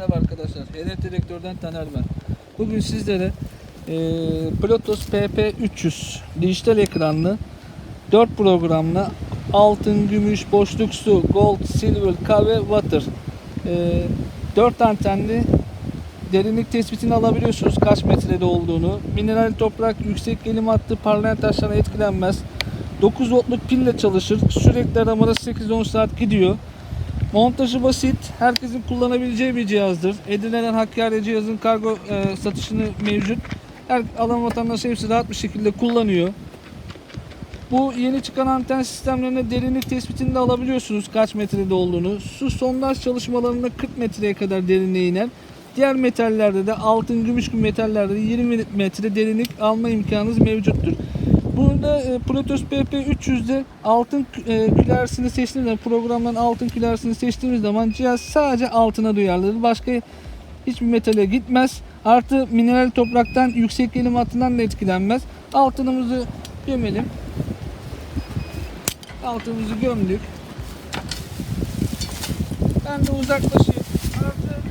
Merhaba arkadaşlar. Hedef Direktör'den Taner ben. Bugün sizlere e, Plotos PP300 dijital ekranlı 4 programlı altın, gümüş, boşluk su, gold, silver, kahve, water e, 4 antenli derinlik tespitini alabiliyorsunuz kaç metrede olduğunu. Mineral toprak, yüksek gelim hattı, parlayan taşlarına etkilenmez. 9 voltluk pille çalışır. Sürekli aramada 8-10 saat gidiyor. Montajı basit, herkesin kullanabileceği bir cihazdır. Edinilen Hakkari cihazın kargo e, satışını mevcut. Her alan vatandaşı hepsi rahat bir şekilde kullanıyor. Bu yeni çıkan anten sistemlerine derinlik tespitini de alabiliyorsunuz kaç metrede olduğunu. Su sondaj çalışmalarında 40 metreye kadar derinliğe iner. Diğer metallerde de altın, gümüş gibi metallerde de 20 metre derinlik alma imkanınız mevcuttur. Burada e, Protos PP300'de altın e, külersini seçtiğimiz zaman programdan altın külersini seçtiğimiz zaman cihaz sadece altına duyarlıdır. Başka hiçbir metale gitmez. Artı mineral topraktan yüksek gelim hattından da etkilenmez. Altınımızı gömelim. Altınımızı gömdük. Ben de uzaklaşayım. Artı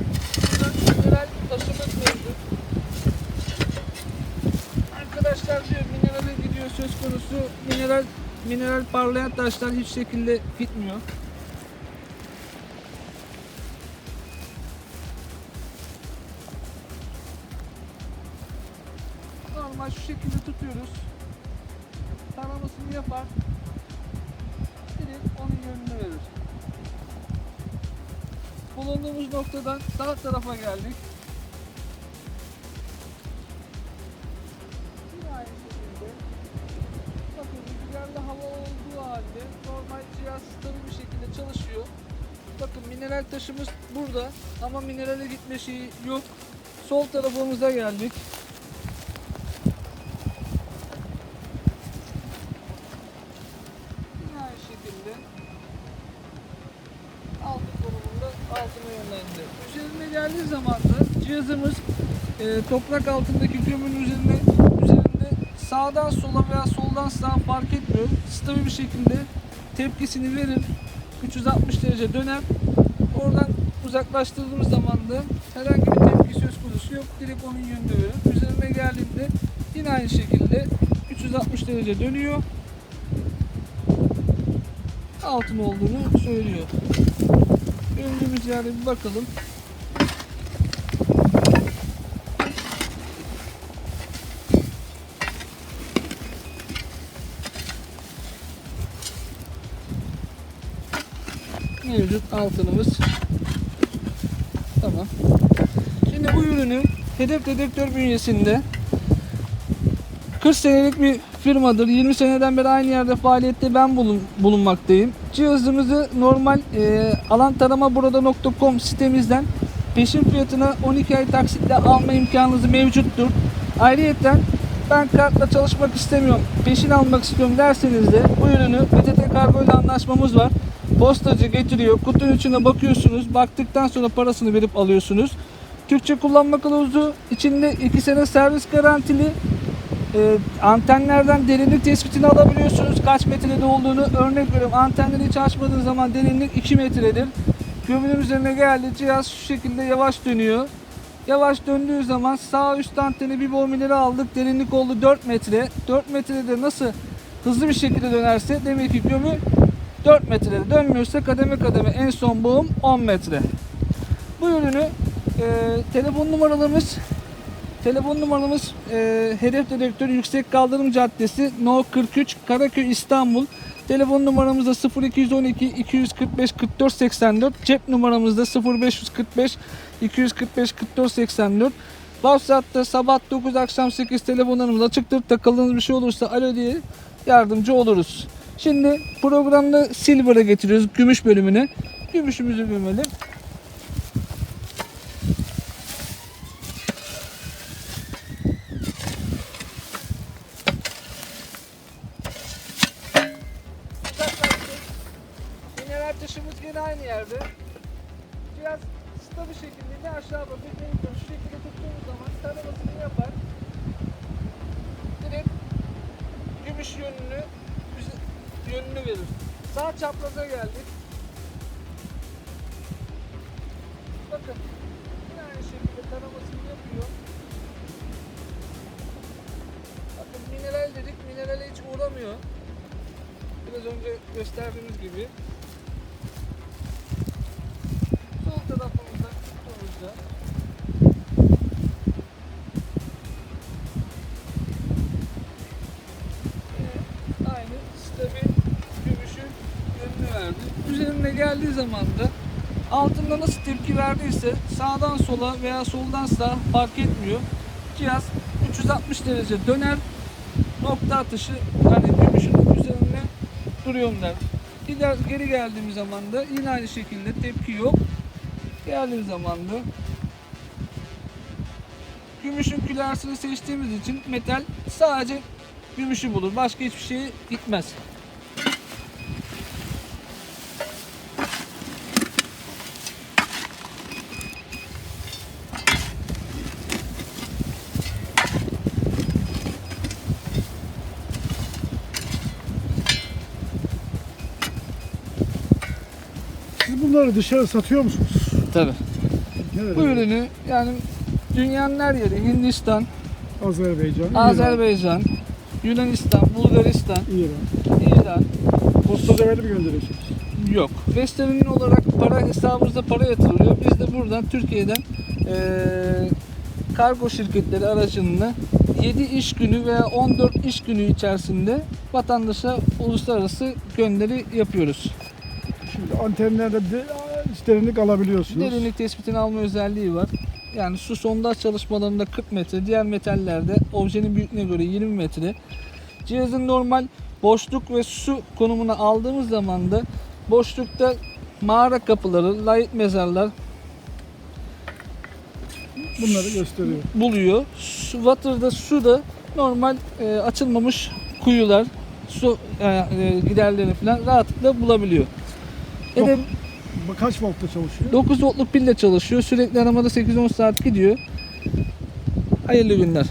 mineral mevcut. Arkadaşlar diyor söz konusu mineral mineral parlayan taşlar hiç şekilde gitmiyor. Normal şu şekilde tutuyoruz. Taramasını yapar. Direkt onun yönünü verir. Bulunduğumuz noktadan sağ tarafa geldik. Halde normal cihaz stabil bir şekilde çalışıyor. Bakın mineral taşımız burada ama minerale gitme şeyi yok. Sol tarafımıza geldik. Aynı şekilde altı konumunda altına yönlendi. Üzerine geldiği zaman da cihazımız e, toprak altındaki gömün üzerine sağdan sola veya soldan sağa fark etmiyor. Stabil bir şekilde tepkisini verir. 360 derece döner. Oradan uzaklaştırdığımız zaman da herhangi bir tepki söz konusu yok. Direkt onun yönünde verir. Üzerine geldiğinde yine aynı şekilde 360 derece dönüyor. Altın olduğunu söylüyor. Öncümüz yani bir bakalım. Mevcut altınımız. Tamam. Şimdi bu ürünü hedef dedektör bünyesinde 40 senelik bir firmadır. 20 seneden beri aynı yerde faaliyette ben bulun, bulunmaktayım. Cihazımızı normal e, alantaramaburada.com sitemizden peşin fiyatına 12 ay taksitle alma imkanınız mevcuttur. Ayrıca ben kartla çalışmak istemiyorum, peşin almak istiyorum derseniz de bu ürünü PTT Kargo ile anlaşmamız var. Postacı getiriyor, kutunun içine bakıyorsunuz, baktıktan sonra parasını verip alıyorsunuz. Türkçe kullanma kılavuzu içinde 2 sene servis garantili e, antenlerden derinlik tespitini alabiliyorsunuz. Kaç metrede olduğunu örnek veriyorum. Antenleri hiç açmadığınız zaman derinlik 2 metredir. Gömülün üzerine geldi. Cihaz şu şekilde yavaş dönüyor. Yavaş döndüğü zaman sağ üst anteni bir bombineri aldık. Derinlik oldu 4 metre. 4 metrede nasıl hızlı bir şekilde dönerse demek ki gömü 4 metrede dönmüyorsa kademe kademe en son boğum 10 metre. Bu ürünü e, telefon numaralarımız Telefon numaramız e, Hedef Dedektör Yüksek Kaldırım Caddesi No 43 Karaköy İstanbul. Telefon numaramız da 0212 245 44 84. Cep numaramız da 0545 245 44 84. WhatsApp'ta sabah 9 akşam 8 telefonlarımız açıktır. Takıldığınız bir şey olursa alo diye yardımcı oluruz. Şimdi programda Silver'a getiriyoruz gümüş bölümüne. Gümüşümüzü uzaklaştık. Mineral taşımız yine aynı yerde. Biraz bir şekilde ne aşağı bakıp ne yukarı şu şekilde tuttuğumuz yapar. Direkt gümüş yönünü yönünü verir. Sağ çapraza geldik. Bakın aynı şekilde taramasını yapıyor. Bakın mineral dedik, minerale hiç uğramıyor. Biraz önce gösterdiğimiz gibi. Geldiği zaman da altında nasıl tepki verdiyse sağdan sola veya soldan sağa fark etmiyor. Cihaz 360 derece döner nokta atışı yani gümüşün üzerine duruyorum der. Gider, geri geldiğim zaman da yine aynı şekilde tepki yok. Geldiğim zaman da gümüşün külersini seçtiğimiz için metal sadece gümüşü bulur. Başka hiçbir şeyi gitmez. Siz bunları dışarı satıyor musunuz? Tabii. Nerede? Bu ürünü yani dünyanın her yeri Hindistan, Azerbaycan, Azerbaycan, Yunanistan, Bulgaristan, İran. İran Postacayla mı gönderiyorsunuz? yok. Western olarak para hesabımıza para yatırılıyor. Biz de buradan Türkiye'den eee, kargo şirketleri aracılığıyla 7 iş günü veya 14 iş günü içerisinde vatandaşa uluslararası gönderi yapıyoruz. Şimdi antenlerde de derinlik alabiliyorsunuz. Derinlik tespitini alma özelliği var. Yani su sondaj çalışmalarında 40 metre, diğer metallerde objenin büyüklüğüne göre 20 metre. Cihazın normal boşluk ve su konumuna aldığımız zaman da boşlukta mağara kapıları, layık mezarlar Bunları gösteriyor. buluyor. Su, water'da su da normal e, açılmamış kuyular, su e, e, giderlerini falan rahatlıkla bulabiliyor. Hedef Bu Kaç voltta çalışıyor? 9 voltluk pille çalışıyor. Sürekli aramada 8-10 saat gidiyor. Hayırlı günler.